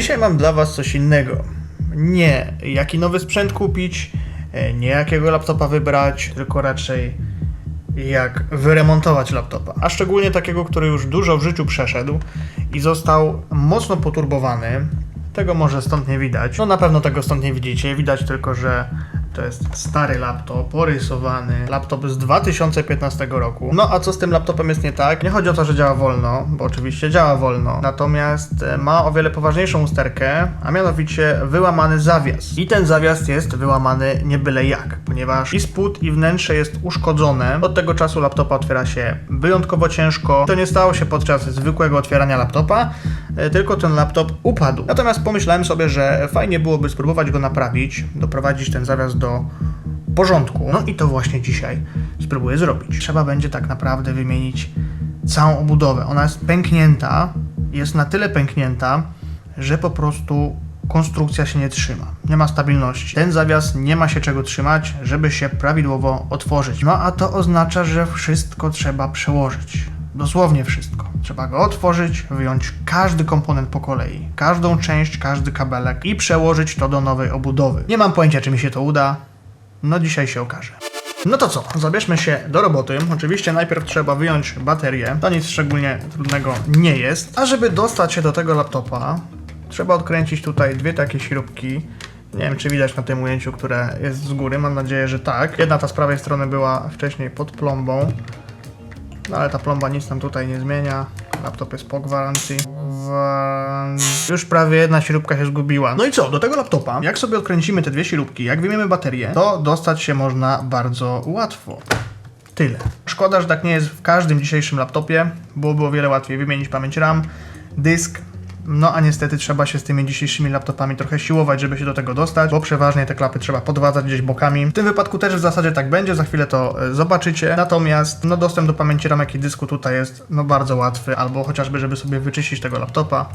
Dzisiaj mam dla Was coś innego. Nie jaki nowy sprzęt kupić, e, nie jakiego laptopa wybrać, tylko raczej jak wyremontować laptopa. A szczególnie takiego, który już dużo w życiu przeszedł i został mocno poturbowany. Tego może stąd nie widać. No na pewno tego stąd nie widzicie. Widać tylko, że to jest stary laptop, porysowany. Laptop z 2015 roku. No a co z tym laptopem jest nie tak? Nie chodzi o to, że działa wolno, bo oczywiście działa wolno. Natomiast e, ma o wiele poważniejszą usterkę, a mianowicie wyłamany zawias. I ten zawias jest wyłamany nie byle jak, ponieważ i spód i wnętrze jest uszkodzone. Od tego czasu laptopa otwiera się wyjątkowo ciężko. To nie stało się podczas zwykłego otwierania laptopa, e, tylko ten laptop upadł. Natomiast pomyślałem sobie, że fajnie byłoby spróbować go naprawić, doprowadzić ten zawias do porządku. No i to właśnie dzisiaj spróbuję zrobić. Trzeba będzie tak naprawdę wymienić całą obudowę. Ona jest pęknięta, jest na tyle pęknięta, że po prostu konstrukcja się nie trzyma. Nie ma stabilności. Ten zawias nie ma się czego trzymać, żeby się prawidłowo otworzyć. No a to oznacza, że wszystko trzeba przełożyć. Dosłownie wszystko. Trzeba go otworzyć, wyjąć każdy komponent po kolei, każdą część, każdy kabelek i przełożyć to do nowej obudowy. Nie mam pojęcia, czy mi się to uda. No dzisiaj się okaże. No to co, zabierzmy się do roboty. Oczywiście najpierw trzeba wyjąć baterię. To nic szczególnie trudnego nie jest. A żeby dostać się do tego laptopa, trzeba odkręcić tutaj dwie takie śrubki. Nie wiem, czy widać na tym ujęciu, które jest z góry. Mam nadzieję, że tak. Jedna ta z prawej strony była wcześniej pod plombą. No ale ta plomba nic nam tutaj nie zmienia. Laptop jest po gwarancji. Gwaran- Już prawie jedna śrubka się zgubiła. No i co, do tego laptopa, jak sobie odkręcimy te dwie śrubki, jak wyjmiemy baterię, to dostać się można bardzo łatwo. Tyle. Szkoda, że tak nie jest w każdym dzisiejszym laptopie. Byłoby o wiele łatwiej wymienić pamięć RAM, dysk. No a niestety trzeba się z tymi dzisiejszymi laptopami trochę siłować, żeby się do tego dostać, bo przeważnie te klapy trzeba podwadzać gdzieś bokami. W tym wypadku też w zasadzie tak będzie, za chwilę to e, zobaczycie. Natomiast no dostęp do pamięci ramek i dysku tutaj jest no bardzo łatwy, albo chociażby żeby sobie wyczyścić tego laptopa,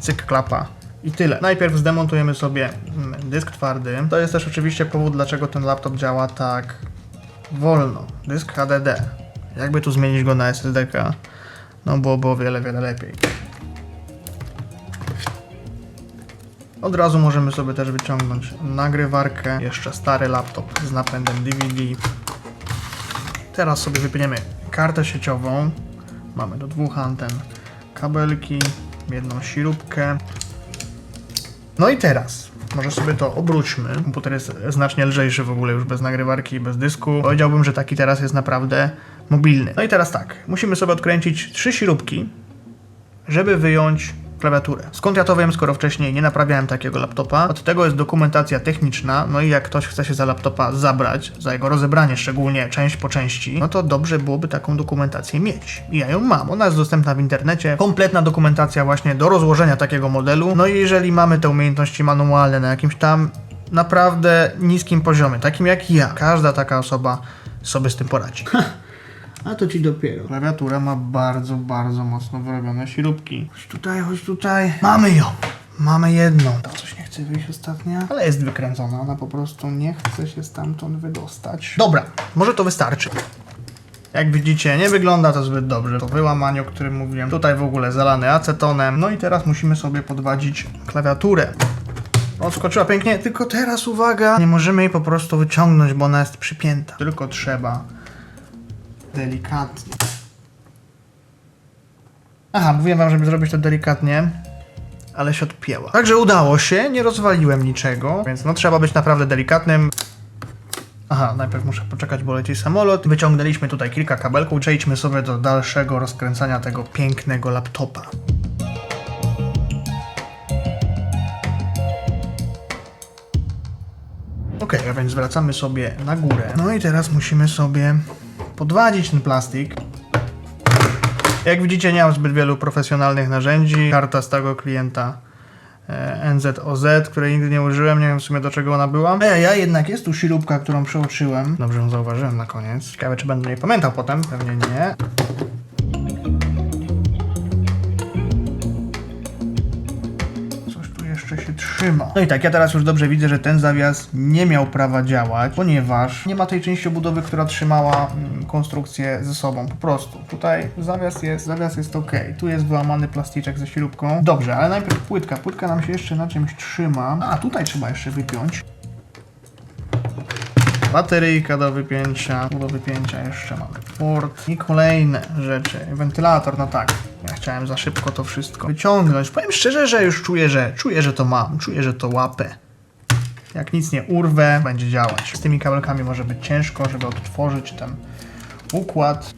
cyk klapa i tyle. Najpierw zdemontujemy sobie mm, dysk twardy. To jest też oczywiście powód, dlaczego ten laptop działa tak wolno. Dysk HDD. Jakby tu zmienić go na SSD-ka, no byłoby o wiele, wiele lepiej. Od razu możemy sobie też wyciągnąć nagrywarkę, jeszcze stary laptop z napędem DVD. Teraz sobie wypniemy kartę sieciową. Mamy do dwóch anten kabelki, jedną śrubkę. No i teraz, może sobie to obróćmy. Komputer jest znacznie lżejszy w ogóle już bez nagrywarki i bez dysku. Powiedziałbym, że taki teraz jest naprawdę mobilny. No i teraz tak, musimy sobie odkręcić trzy śrubki, żeby wyjąć klawiaturę. Skąd ja to wiem, skoro wcześniej nie naprawiałem takiego laptopa? Od tego jest dokumentacja techniczna, no i jak ktoś chce się za laptopa zabrać, za jego rozebranie szczególnie część po części, no to dobrze byłoby taką dokumentację mieć. I ja ją mam, ona jest dostępna w internecie, kompletna dokumentacja właśnie do rozłożenia takiego modelu, no i jeżeli mamy te umiejętności manualne na jakimś tam naprawdę niskim poziomie, takim jak ja, każda taka osoba sobie z tym poradzi. A to ci dopiero. Klawiatura ma bardzo, bardzo mocno wyrobione śrubki. Chodź tutaj, chodź tutaj. Mamy ją. Mamy jedną. To coś nie chce wyjść ostatnia, ale jest wykręcona. Ona po prostu nie chce się stamtąd wydostać. Dobra, może to wystarczy. Jak widzicie, nie wygląda to zbyt dobrze. To wyłamanie, o którym mówiłem. Tutaj w ogóle zalany acetonem. No i teraz musimy sobie podwadzić klawiaturę. Odskoczyła pięknie, tylko teraz uwaga, nie możemy jej po prostu wyciągnąć, bo ona jest przypięta. Tylko trzeba delikatnie. Aha, mówiłem wam, żeby zrobić to delikatnie, ale się odpięła. Także udało się, nie rozwaliłem niczego, więc no trzeba być naprawdę delikatnym. Aha, najpierw muszę poczekać, bo leci samolot. Wyciągnęliśmy tutaj kilka kabelków, przejdźmy sobie do dalszego rozkręcania tego pięknego laptopa. Ok, a więc wracamy sobie na górę. No i teraz musimy sobie podwadzić ten plastik. Jak widzicie, nie mam zbyt wielu profesjonalnych narzędzi. Karta stałego klienta e, NZOZ, której nigdy nie użyłem, nie wiem w sumie do czego ona była. A ja jednak jest tu śrubka, którą przeoczyłem. Dobrze ją zauważyłem na koniec. Ciekawe, czy będę jej pamiętał potem. Pewnie nie. Trzyma. No i tak, ja teraz już dobrze widzę, że ten zawias nie miał prawa działać, ponieważ nie ma tej części obudowy, która trzymała mm, konstrukcję ze sobą. Po prostu. Tutaj zawias jest, zawias jest ok. Tu jest wyłamany plasticzek ze śrubką. Dobrze, ale najpierw płytka. Płytka nam się jeszcze na czymś trzyma. A, tutaj trzeba jeszcze wypiąć. Bateryjka do wypięcia, do wypięcia jeszcze mamy port i kolejne rzeczy. Wentylator, no tak. Ja chciałem za szybko to wszystko wyciągnąć. Powiem szczerze, że już czuję, że czuję, że to mam, czuję, że to łapę. Jak nic nie urwę, będzie działać. Z tymi kabelkami może być ciężko, żeby odtworzyć ten układ.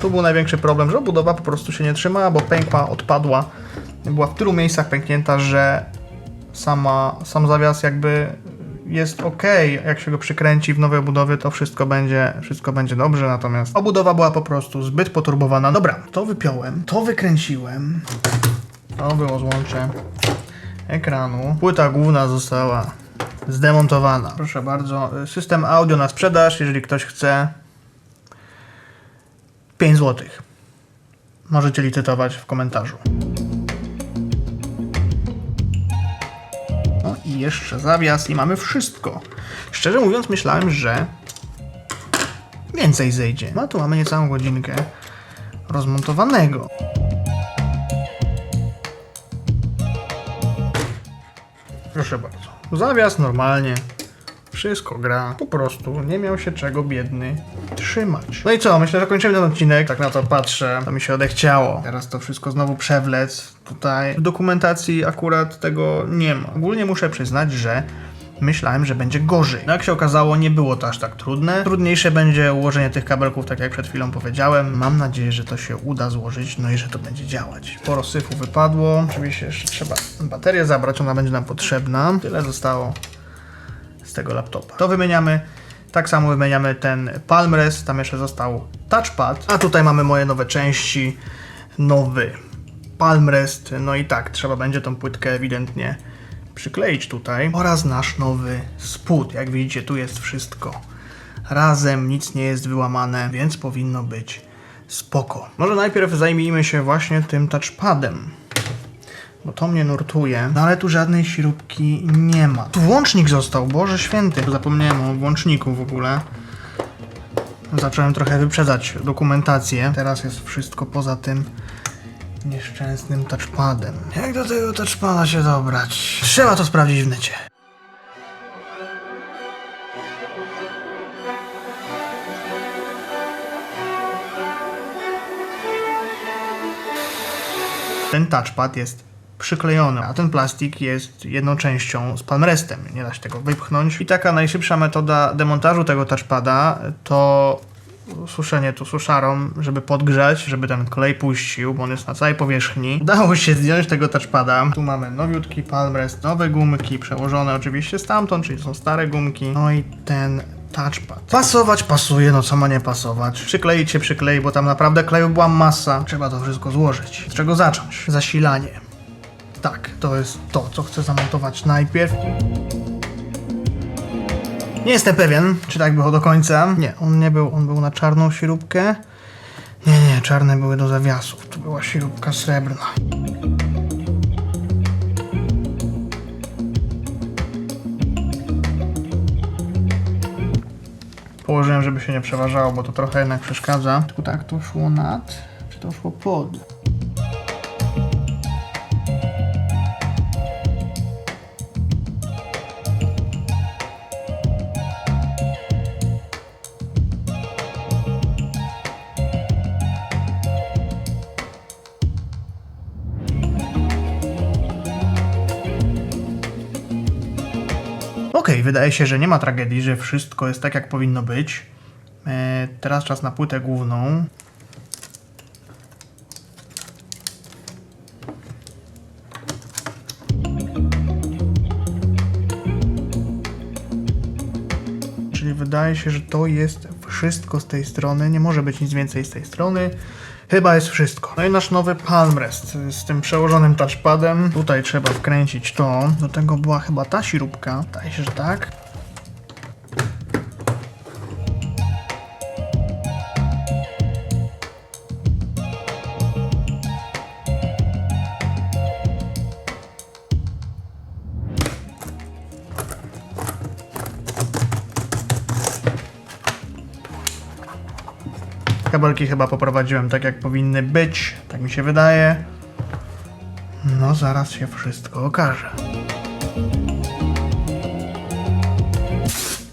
Tu był największy problem, że budowa po prostu się nie trzymała, bo pękła, odpadła. Była w tylu miejscach pęknięta, że sama, sam zawias jakby jest ok, jak się go przykręci w nowej budowie, to wszystko będzie, wszystko będzie dobrze, natomiast obudowa była po prostu zbyt poturbowana. Dobra, to wypiąłem, to wykręciłem, to było złącze ekranu. Płyta główna została zdemontowana. Proszę bardzo, system audio na sprzedaż, jeżeli ktoś chce. 5 zł. Możecie licytować w komentarzu. Jeszcze zawias i mamy wszystko. Szczerze mówiąc myślałem, że więcej zejdzie. No tu mamy niecałą godzinkę rozmontowanego. Proszę bardzo. Zawias normalnie. Wszystko gra. Po prostu nie miał się czego biedny trzymać. No i co? Myślę, że kończymy ten odcinek. Tak na to patrzę. To mi się odechciało. Teraz to wszystko znowu przewlec. Tutaj w dokumentacji akurat tego nie ma. Ogólnie muszę przyznać, że myślałem, że będzie gorzej. No jak się okazało, nie było to aż tak trudne. Trudniejsze będzie ułożenie tych kabelków, tak jak przed chwilą powiedziałem. Mam nadzieję, że to się uda złożyć, no i że to będzie działać. Sporo syfu wypadło. Oczywiście jeszcze trzeba baterię zabrać, ona będzie nam potrzebna. Tyle zostało z tego laptopa. To wymieniamy. Tak samo wymieniamy ten Palmrest, tam jeszcze został touchpad. A tutaj mamy moje nowe części, nowy Palmrest. No i tak, trzeba będzie tą płytkę ewidentnie przykleić tutaj. Oraz nasz nowy spód. Jak widzicie, tu jest wszystko razem, nic nie jest wyłamane, więc powinno być spoko. Może najpierw zajmijmy się właśnie tym touchpadem. Bo to mnie nurtuje. No ale tu żadnej śrubki nie ma. Tu włącznik został, Boże święty. Zapomniałem o włączniku w ogóle. Zacząłem trochę wyprzedzać dokumentację. Teraz jest wszystko poza tym nieszczęsnym touchpadem. Jak do tego touchpada się dobrać? Trzeba to sprawdzić w necie. Ten touchpad jest przyklejony, a ten plastik jest jedną częścią z palmrestem. Nie da się tego wypchnąć. I taka najszybsza metoda demontażu tego touchpada to suszenie tu suszarą, żeby podgrzać, żeby ten klej puścił, bo on jest na całej powierzchni. Udało się zdjąć tego touchpada. Tu mamy nowiutki palmrest, nowe gumki, przełożone oczywiście stamtąd, czyli są stare gumki. No i ten touchpad. Pasować pasuje, no co ma nie pasować. Przykleić się przyklei, bo tam naprawdę kleju była masa. Trzeba to wszystko złożyć. Z czego zacząć? Zasilanie. Tak, to jest to, co chcę zamontować najpierw. Nie jestem pewien, czy tak było do końca. Nie, on nie był, on był na czarną śrubkę. Nie, nie, czarne były do zawiasów. Tu była śrubka srebrna. Położyłem, żeby się nie przeważało, bo to trochę jednak przeszkadza. Tylko tak to szło nad, czy to szło pod? Okej, wydaje się, że nie ma tragedii, że wszystko jest tak, jak powinno być. E, teraz czas na płytę główną. Czyli wydaje się, że to jest wszystko z tej strony. Nie może być nic więcej z tej strony. Chyba jest wszystko. No i nasz nowy palmrest z tym przełożonym touchpadem. Tutaj trzeba wkręcić to. Do tego była chyba ta śrubka. Wydaje się, że tak. Kabelki chyba poprowadziłem tak jak powinny być, tak mi się wydaje. No zaraz się wszystko okaże.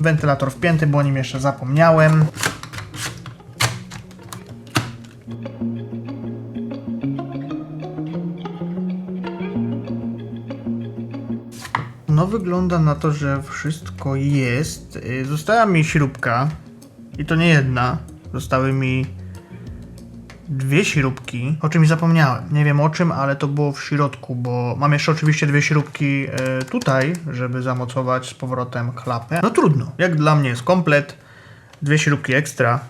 Wentylator wpięty, bo o nim jeszcze zapomniałem. No wygląda na to, że wszystko jest. Y, Została mi śrubka i to nie jedna. Zostały mi dwie śrubki, o czymś zapomniałem. Nie wiem o czym, ale to było w środku, bo mam jeszcze oczywiście dwie śrubki e, tutaj, żeby zamocować z powrotem klapę. No trudno, jak dla mnie jest komplet, dwie śrubki ekstra.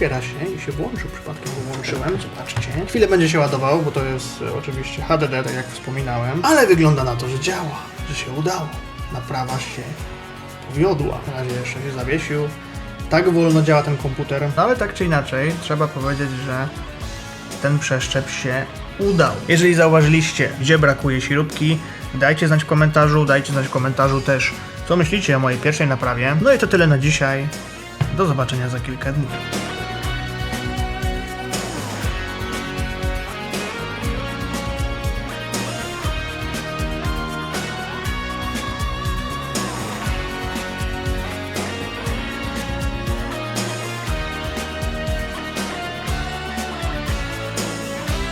Otwiera się i się włączył. Przypadkiem go włączyłem, zobaczcie. Chwilę będzie się ładował, bo to jest e, oczywiście HDD, tak jak wspominałem. Ale wygląda na to, że działa, że się udało. Naprawa się powiodła. Na razie jeszcze się zawiesił. Tak wolno działa ten komputer. Ale tak czy inaczej, trzeba powiedzieć, że ten przeszczep się udał. Jeżeli zauważyliście, gdzie brakuje śrubki, dajcie znać w komentarzu, dajcie znać w komentarzu też, co myślicie o mojej pierwszej naprawie. No i to tyle na dzisiaj. Do zobaczenia za kilka dni.